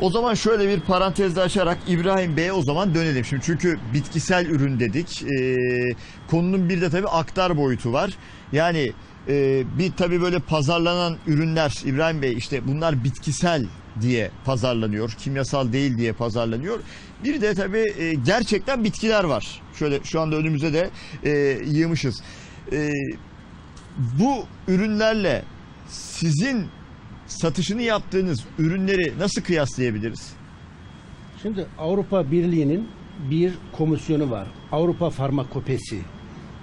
O zaman şöyle bir parantezde açarak İbrahim Bey'e o zaman dönelim. Şimdi çünkü bitkisel ürün dedik. Ee, konunun bir de tabii aktar boyutu var. Yani e, bir tabii böyle pazarlanan ürünler İbrahim Bey işte bunlar bitkisel diye pazarlanıyor. Kimyasal değil diye pazarlanıyor. Bir de tabii e, gerçekten bitkiler var. Şöyle şu anda önümüze de e, yığmışız. E, bu ürünlerle sizin satışını yaptığınız ürünleri nasıl kıyaslayabiliriz? Şimdi Avrupa Birliği'nin bir komisyonu var. Avrupa Farmakopesi.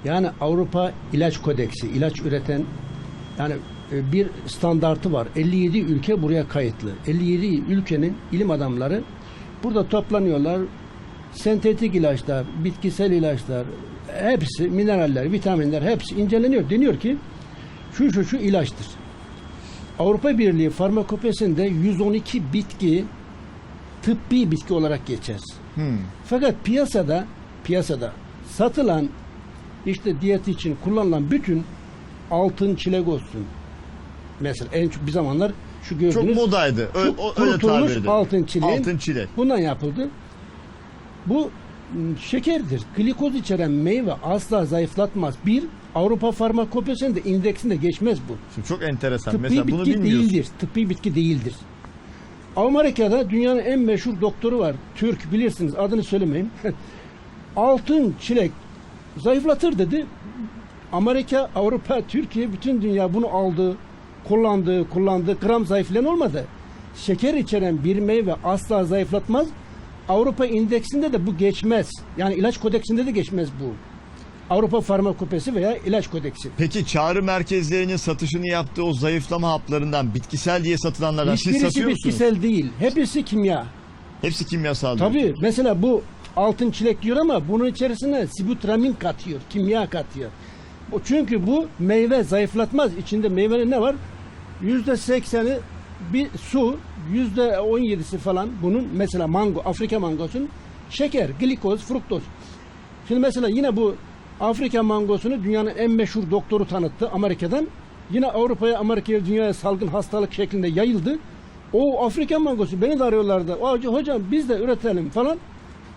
Yani Avrupa İlaç Kodeksi, ilaç üreten yani e, bir standartı var. 57 ülke buraya kayıtlı. 57 ülkenin ilim adamları burada toplanıyorlar. Sentetik ilaçlar, bitkisel ilaçlar, hepsi mineraller, vitaminler hepsi inceleniyor. Deniyor ki şu şu şu ilaçtır. Avrupa Birliği farmakopesinde 112 bitki tıbbi bitki olarak geçer. Hmm. Fakat piyasada piyasada satılan işte diyet için kullanılan bütün altın çilek olsun. Mesela en çok bir zamanlar şu Çok gördüğünüz modaydı. Ö- şu öyle kurutulmuş altın çileğin Altın çilek. bundan yapıldı. Bu m, şekerdir. Glikoz içeren meyve asla zayıflatmaz. Bir, Avrupa Farmakopesi'nin indeksinde geçmez bu. Şimdi çok enteresan. Tıbbi Mesela bunu bitki bilmiyorsun. değildir. Tıbbi bitki değildir. Amerika'da dünyanın en meşhur doktoru var. Türk bilirsiniz adını söylemeyeyim. Altın çilek zayıflatır dedi. Amerika, Avrupa, Türkiye bütün dünya bunu aldı, kullandı, kullandı. Gram zayıflayan olmadı. Şeker içeren bir meyve asla zayıflatmaz. Avrupa indeksinde de bu geçmez. Yani ilaç kodeksinde de geçmez bu. Avrupa Farmakopesi veya ilaç kodeksi. Peki çağrı merkezlerinin satışını yaptığı o zayıflama haplarından bitkisel diye satılanlardan siz Hiçbirisi satıyor musunuz? bitkisel değil. Hepsi kimya. Hepsi kimyasal. diyor. Tabii mesela bu altın çilek diyor ama bunun içerisine sibutramin katıyor, kimya katıyor. O çünkü bu meyve zayıflatmaz. İçinde meyvenin ne var? Yüzde sekseni bir su, yüzde on yedisi falan bunun mesela mango, Afrika mangosunun şeker, glikoz, fruktoz. Şimdi mesela yine bu Afrika mangosunu dünyanın en meşhur doktoru tanıttı Amerika'dan. Yine Avrupa'ya, Amerika'ya, dünyaya salgın hastalık şeklinde yayıldı. O Afrika mangosu beni de arıyorlardı. Hocam, hocam biz de üretelim falan.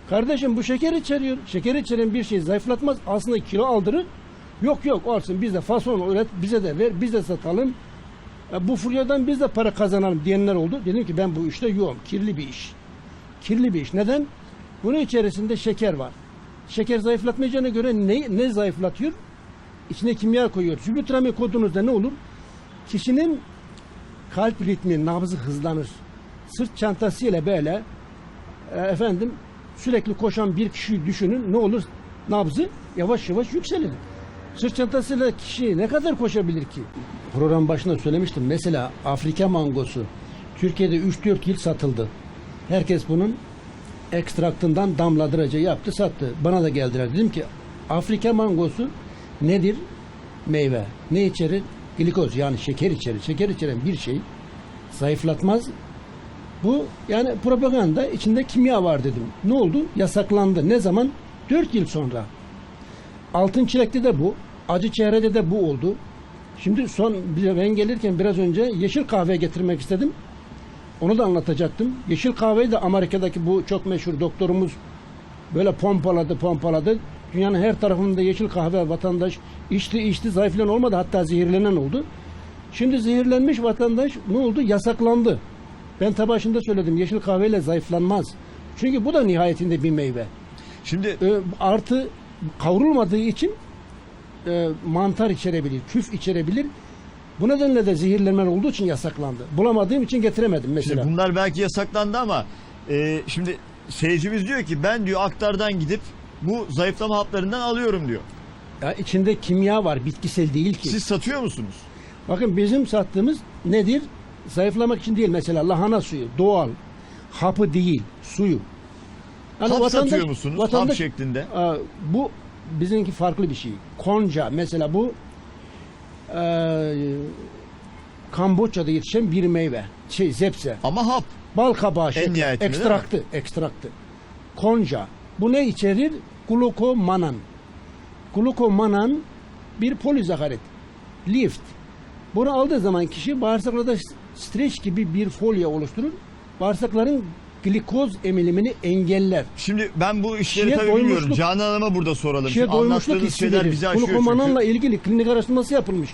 Kardeşim bu şeker içeriyor. Şeker içeren bir şey zayıflatmaz. Aslında kilo aldırır. Yok yok olsun biz de fason üret bize de ver biz de satalım. E, bu furyadan biz de para kazanalım diyenler oldu. Dedim ki ben bu işte yoğum. Kirli bir iş. Kirli bir iş. Neden? Bunun içerisinde şeker var. Şeker zayıflatmayacağına göre ne, ne zayıflatıyor? İçine kimya koyuyor. Zübutramin kodunuzda ne olur? Kişinin kalp ritmi, nabzı hızlanır. Sırt çantasıyla böyle e, efendim sürekli koşan bir kişiyi düşünün ne olur? Nabzı yavaş yavaş yükselir. Sırt çantasıyla kişi ne kadar koşabilir ki? Program başında söylemiştim. Mesela Afrika mangosu Türkiye'de 3-4 yıl satıldı. Herkes bunun ekstraktından damladırıcı yaptı sattı. Bana da geldiler. Dedim ki Afrika mangosu nedir? Meyve. Ne içerir? Glikoz yani şeker içerir. Şeker içeren bir şey zayıflatmaz. Bu yani propaganda içinde kimya var dedim. Ne oldu? Yasaklandı. Ne zaman? 4 yıl sonra. Altın çilekte de bu. Acı çehrede de bu oldu. Şimdi son ben gelirken biraz önce yeşil kahve getirmek istedim. Onu da anlatacaktım. Yeşil kahveyi de Amerika'daki bu çok meşhur doktorumuz böyle pompaladı pompaladı. Dünyanın her tarafında yeşil kahve vatandaş içti içti zayıflayan olmadı hatta zehirlenen oldu. Şimdi zehirlenmiş vatandaş ne oldu? Yasaklandı. Ben ta başında söyledim yeşil kahveyle zayıflanmaz. Çünkü bu da nihayetinde bir meyve. Şimdi E, artı kavrulmadığı için e, mantar içerebilir, küf içerebilir. Bu nedenle de zehirlenme olduğu için yasaklandı. Bulamadığım için getiremedim mesela. Şimdi bunlar belki yasaklandı ama e, şimdi seyircimiz diyor ki ben diyor aktardan gidip bu zayıflama haplarından alıyorum diyor. Ya içinde kimya var, bitkisel değil ki. Siz satıyor musunuz? Bakın bizim sattığımız nedir? Zayıflamak için değil mesela lahana suyu, doğal. Hapı değil, suyu. Yani Hap vatandaş- satıyor musunuz? Hap vatandaş- şeklinde. Aa, bu bizimki farklı bir şey. Konca mesela bu eee Kamboçya'da yetişen bir meyve. Şey zepse. Ama hap. Bal kabağı En şekli. nihayetinde Ekstraktı. Ekstraktı. Konca. Bu ne içerir? Glukomanan. Glukomanan bir polizakarit. Lift. Bunu aldığı zaman kişi bağırsaklarda streç gibi bir folyo oluşturur. bağırsakların glikoz emilimini engeller. Şimdi ben bu işleri Kişiye tabii bilmiyorum. Canan Hanım'a burada soralım. Kişiye Şimdi anlattığınız şeyler bizi aşıyor Glukomananla çünkü. ilgili klinik araştırması yapılmış.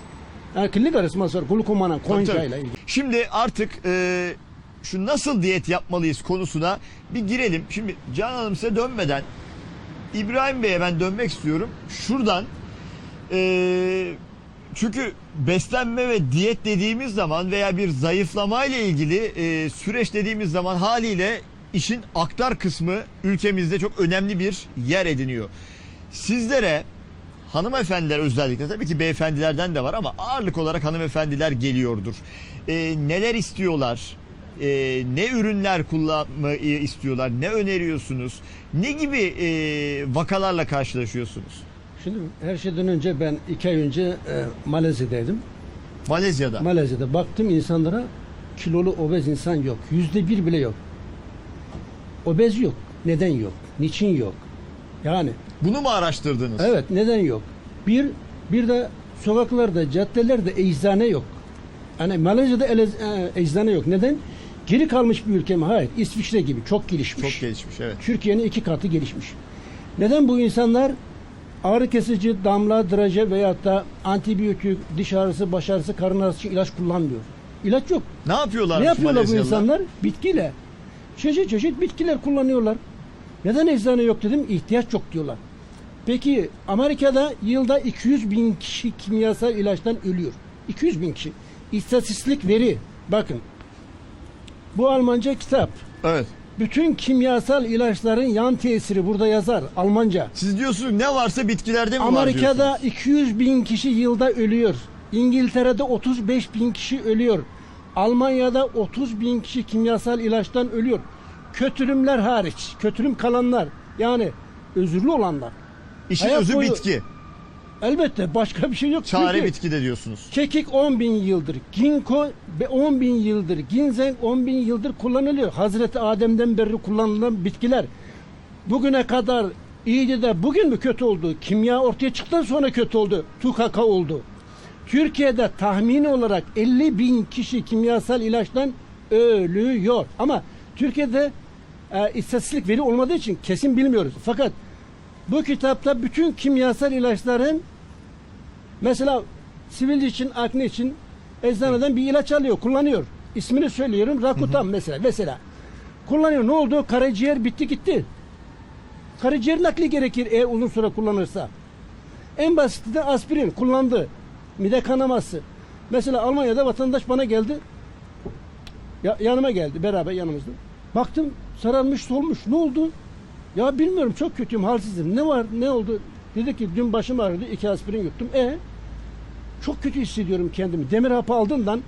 Yani klinik araştırması var. Glukomanan, konca ile ilgili. Şimdi artık e, şu nasıl diyet yapmalıyız konusuna bir girelim. Şimdi Canan Hanım size dönmeden İbrahim Bey'e ben dönmek istiyorum. Şuradan e, çünkü beslenme ve diyet dediğimiz zaman veya bir zayıflama ile ilgili e, süreç dediğimiz zaman haliyle işin aktar kısmı ülkemizde çok önemli bir yer ediniyor. Sizlere hanımefendiler özellikle tabii ki beyefendilerden de var ama ağırlık olarak hanımefendiler geliyordur. E, neler istiyorlar? E, ne ürünler kullanmayı istiyorlar? Ne öneriyorsunuz? Ne gibi e, vakalarla karşılaşıyorsunuz? Şimdi her şeyden önce ben iki ay önce e, Malezya'daydım. Malezya'da. Malezya'da baktım insanlara kilolu obez insan yok. Yüzde bir bile yok. Obez yok. Neden yok? Niçin yok? Yani Bunu mu araştırdınız? evet neden yok? Bir bir de sokaklarda, caddelerde eczane yok. Hani Malezya'da ele- e, eczane yok. Neden? Geri kalmış bir ülke mi? Hayır. İsviçre gibi çok gelişmiş. Çok gelişmiş evet. Türkiye'nin iki katı gelişmiş. Neden bu insanlar ağrı kesici, damla, draje veyahut da antibiyotik, diş ağrısı, baş ağrısı, karın ağrısı için ilaç kullanmıyor? İlaç yok. Ne yapıyorlar? ne yapıyorlar bu insanlar? Bitkiyle. Çeşit çeşit bitkiler kullanıyorlar. Neden eczane yok dedim? İhtiyaç yok diyorlar. Peki Amerika'da yılda 200 bin kişi kimyasal ilaçtan ölüyor. 200 bin kişi. İstatistik veri. Bakın. Bu Almanca kitap. Evet. Bütün kimyasal ilaçların yan tesiri burada yazar Almanca. Siz diyorsunuz ne varsa bitkilerde mi var Amerika'da diyorsunuz? 200 bin kişi yılda ölüyor. İngiltere'de 35 bin kişi ölüyor. Almanya'da 30 bin kişi kimyasal ilaçtan ölüyor. Kötülümler hariç, kötülüm kalanlar yani özürlü olanlar. İşin hayat özü boyu- bitki. Elbette başka bir şey yok. Çare Çünkü bitki de diyorsunuz. Kekik 10 bin yıldır, ginkgo be- 10 bin yıldır, ginseng 10 bin yıldır kullanılıyor. Hazreti Adem'den beri kullanılan bitkiler. Bugüne kadar iyiydi de bugün mü kötü oldu? Kimya ortaya çıktıktan sonra kötü oldu. Tukaka oldu. Türkiye'de tahmini olarak 50 bin kişi kimyasal ilaçtan ölüyor. Ama Türkiye'de e, istatistik veri olmadığı için kesin bilmiyoruz. Fakat bu kitapta bütün kimyasal ilaçların Mesela sivilce için, akne için eczaneden bir ilaç alıyor, kullanıyor. İsmini söylüyorum. Rakutan mesela. Mesela. Kullanıyor. Ne oldu? Karaciğer bitti gitti. Karaciğer nakli gerekir eğer uzun süre kullanırsa. En basiti de aspirin kullandı. Mide kanaması. Mesela Almanya'da vatandaş bana geldi. Ya, yanıma geldi beraber yanımızda. Baktım sararmış solmuş. Ne oldu? Ya bilmiyorum çok kötüyüm halsizim. Ne var ne oldu? Dedi ki dün başım ağrıdı iki aspirin yuttum. E çok kötü hissediyorum kendimi. Demir hapı aldığından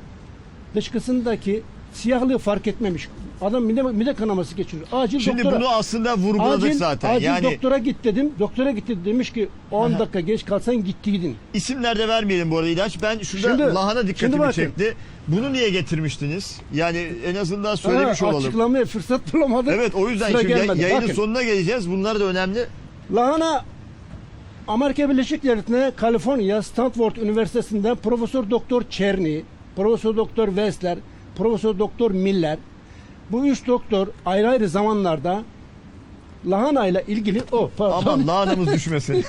dışkısındaki siyahlığı fark etmemiş. Adam mide, mide kanaması geçiriyor. Acil Şimdi doktora. bunu aslında vurguladık acil, zaten. acil yani doktora git dedim. Doktora gitti demiş ki 10 dakika geç kalsan gittiydin. isimler de vermeyelim bu arada ilaç. Ben şurada Şimdi- lahana şimdi dikkatimi bakın. çekti. Bunu niye getirmiştiniz? Yani en azından söylemiş Ha, olalım. Açıklamaya fırsat bulamadık. Evet o yüzden Sıra şimdi gelmedi. yayının Bakın. sonuna geleceğiz. Bunlar da önemli. Lahana Amerika Birleşik Devletleri'ne Kaliforniya Stanford Üniversitesi'nden Profesör Doktor Çerny, Profesör Doktor Wessler, Profesör Doktor Miller bu üç doktor ayrı ayrı zamanlarda lahana ile ilgili o pardon, Aman lahanamız düşmesin.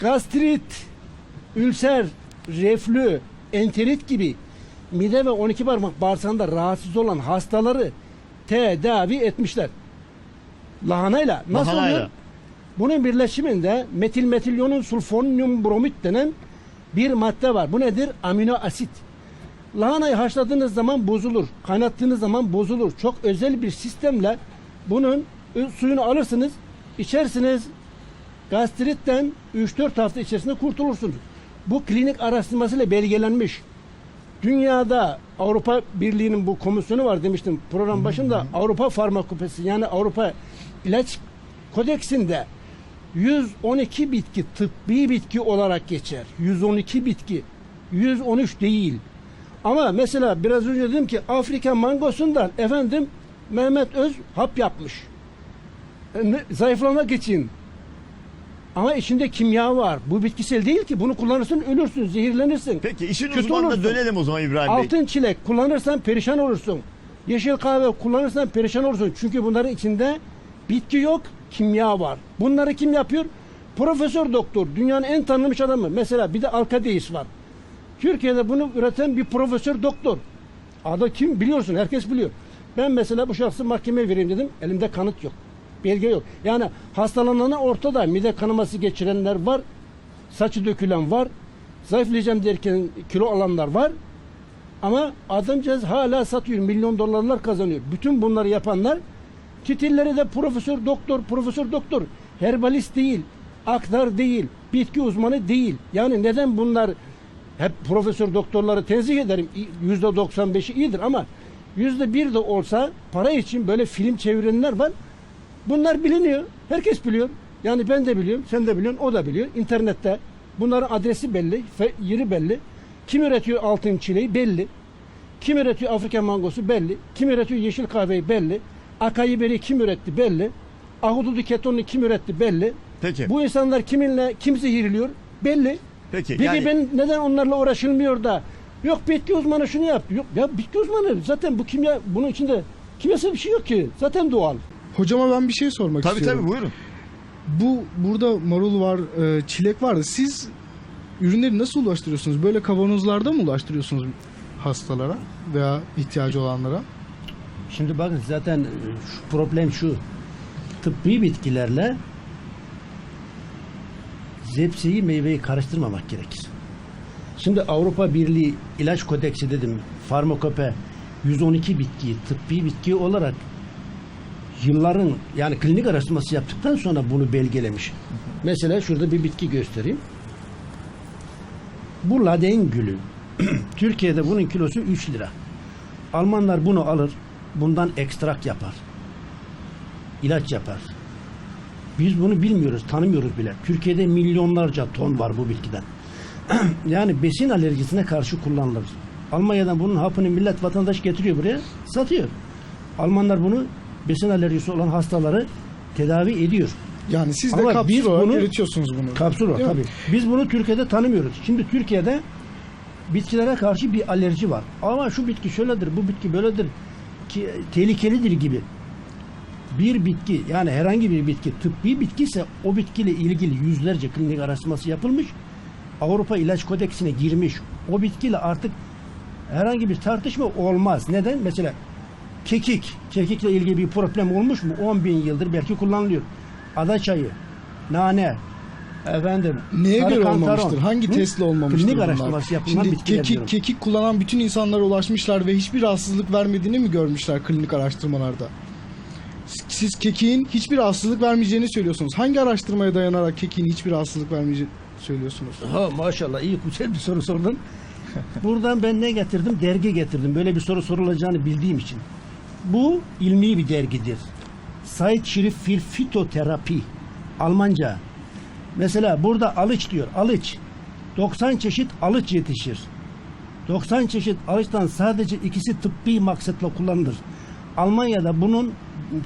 gastrit, ülser, reflü, enterit gibi mide ve 12 parmak bağırsağında rahatsız olan hastaları tedavi etmişler. Lahanayla nasıl Lahanayla. oluyor? Bunun birleşiminde metil metilyonun sulfonyum bromit denen bir madde var. Bu nedir? Amino asit. Lahanayı haşladığınız zaman bozulur. Kaynattığınız zaman bozulur. Çok özel bir sistemle bunun suyunu alırsınız, içersiniz. Gastritten 3-4 hafta içerisinde kurtulursunuz. Bu klinik araştırmasıyla belgelenmiş. Dünyada Avrupa Birliği'nin bu komisyonu var demiştim program başında. Avrupa Farmakopesi yani Avrupa İlaç Kodeksinde 112 bitki tıbbi bitki olarak geçer. 112 bitki. 113 değil. Ama mesela biraz önce dedim ki Afrika mangosundan efendim Mehmet Öz hap yapmış. E, ne- Zayıflamak için. Ama içinde kimya var. Bu bitkisel değil ki. Bunu kullanırsın ölürsün, zehirlenirsin. Peki işin Kötü uzmanına olursun. dönelim o zaman İbrahim Bey. Altın çilek kullanırsan perişan olursun. Yeşil kahve kullanırsan perişan olursun. Çünkü bunların içinde bitki yok, kimya var. Bunları kim yapıyor? Profesör doktor, dünyanın en tanınmış adamı. Mesela bir de Alkadeis var. Türkiye'de bunu üreten bir profesör doktor. Adı kim biliyorsun, herkes biliyor. Ben mesela bu şahsı mahkemeye vereyim dedim. Elimde kanıt yok. Belge yok. Yani hastalananı ortada. Mide kanaması geçirenler var. Saçı dökülen var. Zayıflayacağım derken kilo alanlar var. Ama adamcağız hala satıyor. Milyon dolarlar kazanıyor. Bütün bunları yapanlar titilleri de profesör doktor, profesör doktor. Herbalist değil, aktar değil, bitki uzmanı değil. Yani neden bunlar hep profesör doktorları tenzih ederim. Yüzde 95'i iyidir ama yüzde bir de olsa para için böyle film çevirenler var. Bunlar biliniyor. Herkes biliyor. Yani ben de biliyorum, sen de biliyorsun, o da biliyor. İnternette bunların adresi belli, yeri belli. Kim üretiyor altın çileği belli. Kim üretiyor Afrika mangosu belli. Kim üretiyor yeşil kahveyi belli. Akai beri kim üretti belli. Ahududu ketonunu kim üretti belli. Peki. Bu insanlar kiminle kim zehirliyor belli. Peki. Peki yani- ben neden onlarla uğraşılmıyor da yok bitki uzmanı şunu yaptı. Yok ya bitki uzmanı zaten bu kimya bunun içinde kimyasal bir şey yok ki. Zaten doğal. Hocama ben bir şey sormak Tabii istiyorum. tabii buyurun. Bu burada marul var, e, çilek vardı. Siz ürünleri nasıl ulaştırıyorsunuz? Böyle kavanozlarda mı ulaştırıyorsunuz hastalara veya ihtiyacı olanlara? Şimdi bakın zaten şu problem şu. Tıbbi bitkilerle zepseyi meyveyi karıştırmamak gerekir. Şimdi Avrupa Birliği ilaç kodeksi dedim. Farmakope 112 bitkiyi tıbbi bitki olarak yılların yani klinik araştırması yaptıktan sonra bunu belgelemiş. Mesela şurada bir bitki göstereyim. Bu laden gülü. Türkiye'de bunun kilosu 3 lira. Almanlar bunu alır, bundan ekstrak yapar. İlaç yapar. Biz bunu bilmiyoruz, tanımıyoruz bile. Türkiye'de milyonlarca ton var bu bitkiden. yani besin alerjisine karşı kullanılır. Almanya'dan bunun hapını millet vatandaş getiriyor buraya, satıyor. Almanlar bunu besin alerjisi olan hastaları tedavi ediyor. Yani siz de Ama kapsül biz olarak bunu- üretiyorsunuz bunu. Kapsül mi? tabii. Biz bunu Türkiye'de tanımıyoruz. Şimdi Türkiye'de bitkilere karşı bir alerji var. Ama şu bitki şöyledir, bu bitki böyledir ki tehlikelidir gibi. Bir bitki yani herhangi bir bitki tıbbi bitki ise o bitkiyle ilgili yüzlerce klinik araştırması yapılmış. Avrupa İlaç Kodeksine girmiş. O bitkiyle artık herhangi bir tartışma olmaz. Neden? Mesela kekik. Kekikle ilgili bir problem olmuş mu? 10 bin yıldır belki kullanılıyor. Ada çayı, nane, efendim. Neye göre kantaron. olmamıştır? Hangi Hı? testle olmamıştır Klinik araştırması yapılan Şimdi kekik, diyorum. kekik kullanan bütün insanlara ulaşmışlar ve hiçbir rahatsızlık vermediğini mi görmüşler klinik araştırmalarda? Siz kekiğin hiçbir rahatsızlık vermeyeceğini söylüyorsunuz. Hangi araştırmaya dayanarak kekiğin hiçbir rahatsızlık vermeyeceğini söylüyorsunuz? Ha maşallah iyi güzel bir soru sordun. Buradan ben ne getirdim? Dergi getirdim. Böyle bir soru sorulacağını bildiğim için. Bu ilmi bir dergidir. Şerif Fil Fitoterapi. Almanca. Mesela burada alıç diyor. Alıç. 90 çeşit alıç yetişir. 90 çeşit alıçtan sadece ikisi tıbbi maksatla kullanılır. Almanya'da bunun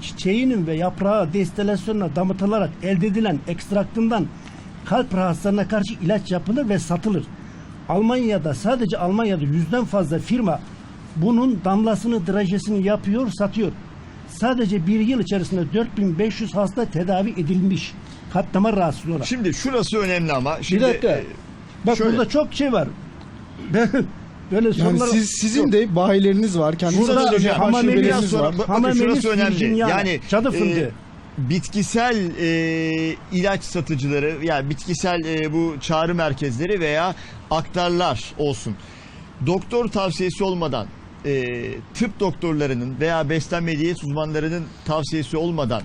çiçeğinin ve yaprağı destilasyonla damıtılarak elde edilen ekstraktından kalp rahatsızlarına karşı ilaç yapılır ve satılır. Almanya'da sadece Almanya'da yüzden fazla firma bunun damlasını, drajesini yapıyor, satıyor. Sadece bir yıl içerisinde 4500 hasta tedavi edilmiş. Kalp damar rahatsızlığı olarak. Şimdi şurası önemli ama. Şimdi, bir dakika. e, Bak şöyle. burada çok şey var. Ben böyle Yani sorular... siz, sizin de bayileriniz var. Kendi Burada hocam, biraz sonra var. bakın şurası önemli. Virginia, Yani çadı e, fındığı. bitkisel e, ilaç satıcıları yani bitkisel e, bu çağrı merkezleri veya aktarlar olsun. Doktor tavsiyesi olmadan e, tıp doktorlarının veya beslenme diyet uzmanlarının tavsiyesi olmadan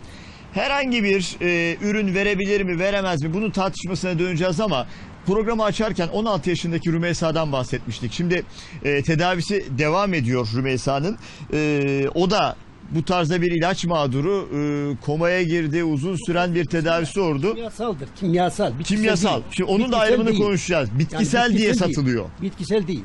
herhangi bir e, ürün verebilir mi veremez mi bunun tartışmasına döneceğiz ama programı açarken 16 yaşındaki Rümeysa'dan bahsetmiştik. Şimdi e, tedavisi devam ediyor Rümeysa'nın. E, o da bu tarzda bir ilaç mağduru e, komaya girdi uzun süren bir tedavisi oldu. Kimyasaldır. Kimyasal. bitkisel Kimyasal. değil. Şimdi onun da Bitkisel ayrımını değil. konuşacağız. Yani Bitkisel diye değil. satılıyor. Bitkisel değil.